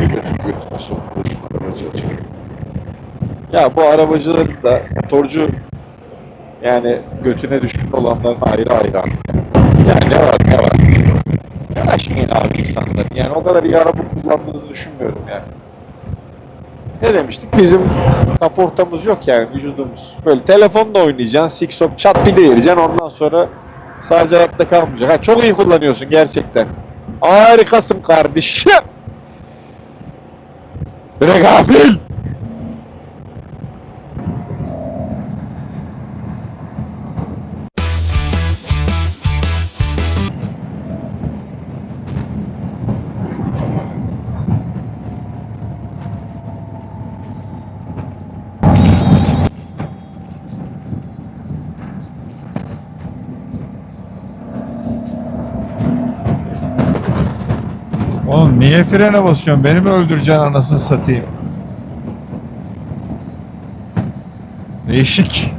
götür götür sokmuş. Ya bu arabacıların da motorcu yani götüne düşkün olanların ayrı ayrı yani. ne var ne var. Ya aşmayın abi insanları. Yani o kadar iyi araba kullandığınızı düşünmüyorum yani. Ne demiştik? Bizim kaportamız yok yani vücudumuz. Böyle telefonla oynayacaksın, siksop çat bir değireceksin ondan sonra sadece hayatta kalmayacak. Ha, çok iyi kullanıyorsun gerçekten. Harikasın kardeşim. Regável! Oğlum niye frene basıyorsun? Beni mi öldüreceksin anasını satayım? Değişik.